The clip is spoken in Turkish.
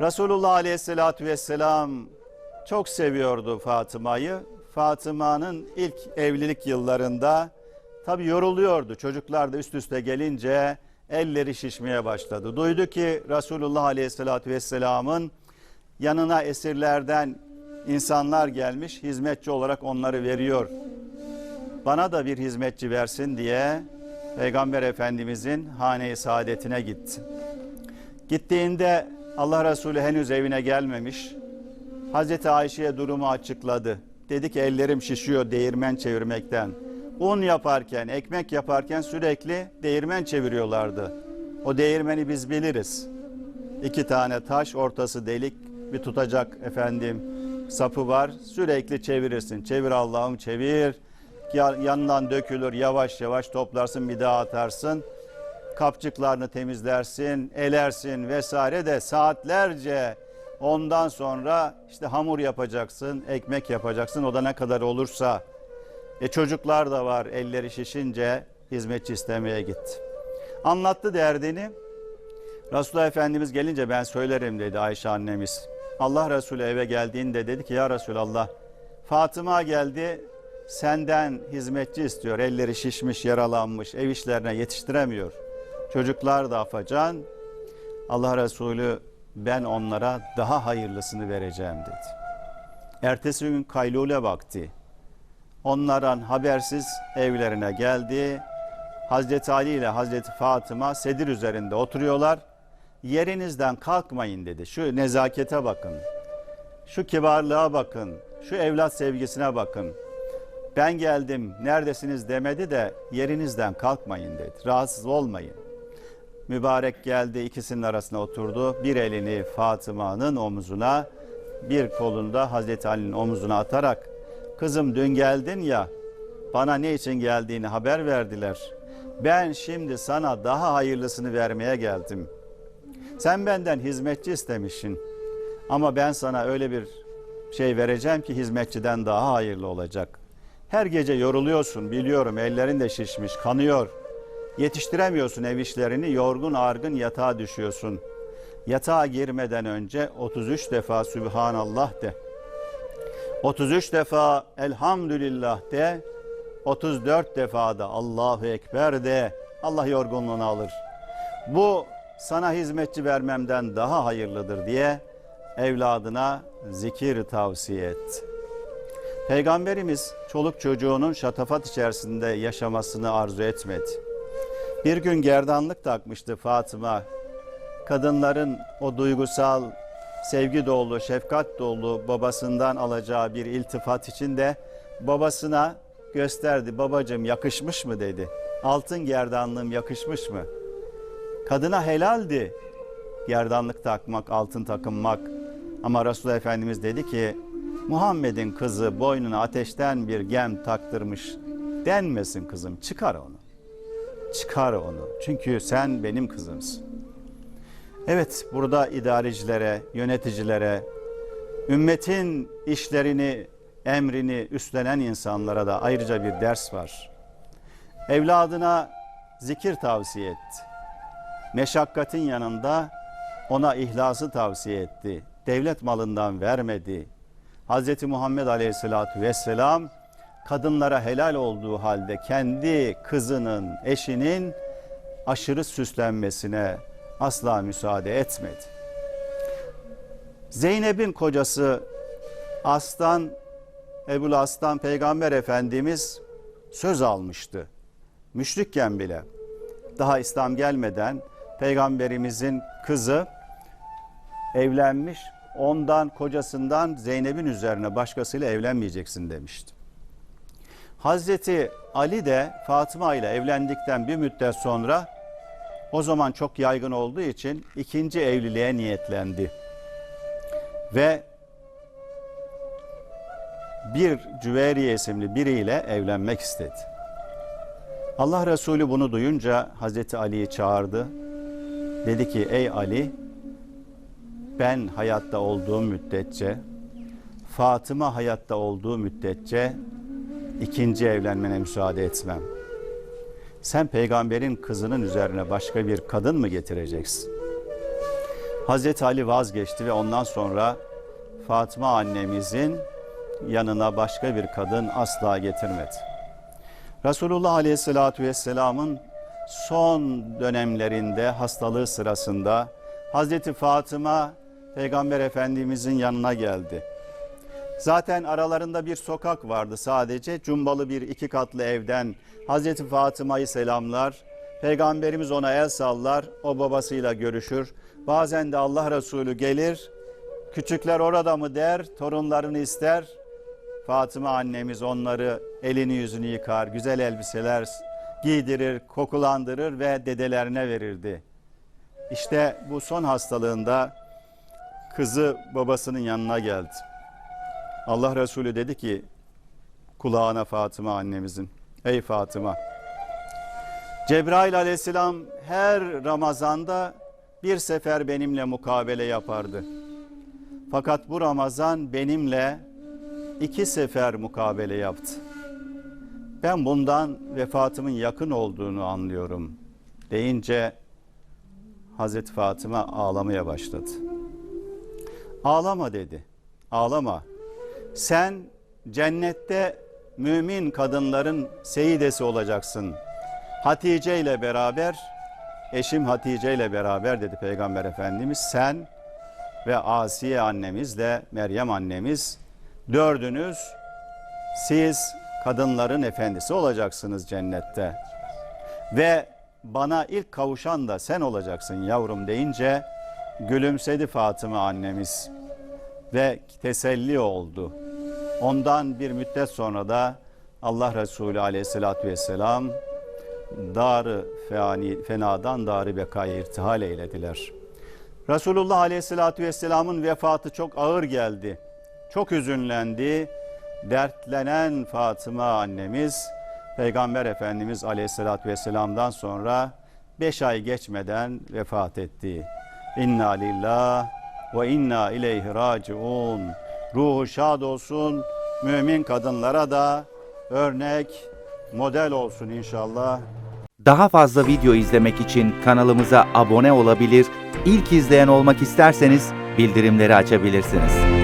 Resulullah Aleyhisselatü Vesselam çok seviyordu Fatıma'yı. Fatıma'nın ilk evlilik yıllarında tabi yoruluyordu. Çocuklar da üst üste gelince elleri şişmeye başladı. Duydu ki Resulullah Aleyhisselatü Vesselam'ın yanına esirlerden insanlar gelmiş, hizmetçi olarak onları veriyor. Bana da bir hizmetçi versin diye Peygamber Efendimizin hane-i saadetine gitti. Gittiğinde Allah Resulü henüz evine gelmemiş. Hazreti Ayşe'ye durumu açıkladı. Dedi ki ellerim şişiyor değirmen çevirmekten. Un yaparken, ekmek yaparken sürekli değirmen çeviriyorlardı. O değirmeni biz biliriz. İki tane taş, ortası delik, bir tutacak efendim sapı var. Sürekli çevirirsin. Çevir Allah'ım çevir. Ya- Yanından dökülür yavaş yavaş toplarsın bir daha atarsın kapçıklarını temizlersin, elersin vesaire de saatlerce ondan sonra işte hamur yapacaksın, ekmek yapacaksın. O da ne kadar olursa. E çocuklar da var elleri şişince hizmetçi istemeye gitti. Anlattı derdini. Resulullah Efendimiz gelince ben söylerim dedi Ayşe annemiz. Allah Resulü eve geldiğinde dedi ki ya Resulallah Fatıma geldi senden hizmetçi istiyor. Elleri şişmiş, yaralanmış, ev işlerine yetiştiremiyor. Çocuklar da afacan. Allah Resulü ben onlara daha hayırlısını vereceğim dedi. Ertesi gün kaylule vakti. Onlardan habersiz evlerine geldi. Hazreti Ali ile Hazreti Fatıma sedir üzerinde oturuyorlar. Yerinizden kalkmayın dedi. Şu nezakete bakın. Şu kibarlığa bakın. Şu evlat sevgisine bakın. Ben geldim neredesiniz demedi de yerinizden kalkmayın dedi. Rahatsız olmayın. Mübarek geldi ikisinin arasına oturdu. Bir elini Fatıma'nın omuzuna bir kolunda Hazreti Ali'nin omuzuna atarak kızım dün geldin ya bana ne için geldiğini haber verdiler. Ben şimdi sana daha hayırlısını vermeye geldim. Sen benden hizmetçi istemişsin. Ama ben sana öyle bir şey vereceğim ki hizmetçiden daha hayırlı olacak. Her gece yoruluyorsun biliyorum ellerin de şişmiş kanıyor. Yetiştiremiyorsun ev işlerini yorgun argın yatağa düşüyorsun. Yatağa girmeden önce 33 defa Sübhanallah de. 33 defa Elhamdülillah de. 34 defa da Allahu Ekber de. Allah yorgunluğunu alır. Bu sana hizmetçi vermemden daha hayırlıdır diye evladına zikir tavsiye etti. Peygamberimiz çoluk çocuğunun şatafat içerisinde yaşamasını arzu etmedi. Bir gün gerdanlık takmıştı Fatıma. Kadınların o duygusal, sevgi dolu, şefkat dolu babasından alacağı bir iltifat için de babasına gösterdi. Babacığım yakışmış mı dedi. Altın gerdanlığım yakışmış mı? Kadına helaldi gerdanlık takmak, altın takınmak. Ama Resulullah Efendimiz dedi ki Muhammed'in kızı boynuna ateşten bir gem taktırmış denmesin kızım çıkar onu. Çıkar onu. Çünkü sen benim kızımsın. Evet burada idarecilere, yöneticilere, ümmetin işlerini, emrini üstlenen insanlara da ayrıca bir ders var. Evladına zikir tavsiye etti. Meşakkatin yanında ona ihlası tavsiye etti. Devlet malından vermedi. Hz. Muhammed Aleyhisselatü Vesselam kadınlara helal olduğu halde kendi kızının, eşinin aşırı süslenmesine asla müsaade etmedi. Zeynep'in kocası Aslan, Ebul Aslan Peygamber Efendimiz söz almıştı. Müşrikken bile daha İslam gelmeden Peygamberimizin kızı evlenmiş. Ondan kocasından Zeynep'in üzerine başkasıyla evlenmeyeceksin demişti. Hazreti Ali de Fatıma ile evlendikten bir müddet sonra o zaman çok yaygın olduğu için ikinci evliliğe niyetlendi. Ve bir Cüveriye isimli biriyle evlenmek istedi. Allah Resulü bunu duyunca Hazreti Ali'yi çağırdı. Dedi ki ey Ali ben hayatta olduğum müddetçe Fatıma hayatta olduğu müddetçe ikinci evlenmene müsaade etmem. Sen peygamberin kızının üzerine başka bir kadın mı getireceksin? Hazreti Ali vazgeçti ve ondan sonra Fatıma annemizin yanına başka bir kadın asla getirmedi. Resulullah Aleyhisselatü Vesselam'ın son dönemlerinde hastalığı sırasında Hazreti Fatıma Peygamber Efendimizin yanına geldi. Zaten aralarında bir sokak vardı sadece. Cumbalı bir iki katlı evden Hazreti Fatıma'yı selamlar. Peygamberimiz ona el sallar. O babasıyla görüşür. Bazen de Allah Resulü gelir. Küçükler orada mı der, torunlarını ister. Fatıma annemiz onları elini yüzünü yıkar, güzel elbiseler giydirir, kokulandırır ve dedelerine verirdi. İşte bu son hastalığında kızı babasının yanına geldi. Allah Resulü dedi ki kulağına Fatıma annemizin. Ey Fatıma. Cebrail aleyhisselam her Ramazan'da bir sefer benimle mukabele yapardı. Fakat bu Ramazan benimle iki sefer mukabele yaptı. Ben bundan vefatımın yakın olduğunu anlıyorum deyince Hazreti Fatıma ağlamaya başladı. Ağlama dedi. Ağlama. Sen cennette mümin kadınların seyidesi olacaksın. Hatice ile beraber, eşim Hatice ile beraber dedi Peygamber Efendimiz. Sen ve Asiye annemizle Meryem annemiz dördünüz siz kadınların efendisi olacaksınız cennette. Ve bana ilk kavuşan da sen olacaksın yavrum deyince gülümsedi Fatıma annemiz ve teselli oldu. Ondan bir müddet sonra da Allah Resulü aleyhissalatü vesselam darı fani, fenadan darı bekaya irtihal eylediler. Resulullah aleyhissalatü vesselamın vefatı çok ağır geldi. Çok üzünlendi. Dertlenen Fatıma annemiz Peygamber Efendimiz aleyhissalatü vesselamdan sonra beş ay geçmeden vefat etti. İnna lillah ve inna ileyhi raciun. Ruhu şad olsun. Mümin kadınlara da örnek, model olsun inşallah. Daha fazla video izlemek için kanalımıza abone olabilir, ilk izleyen olmak isterseniz bildirimleri açabilirsiniz.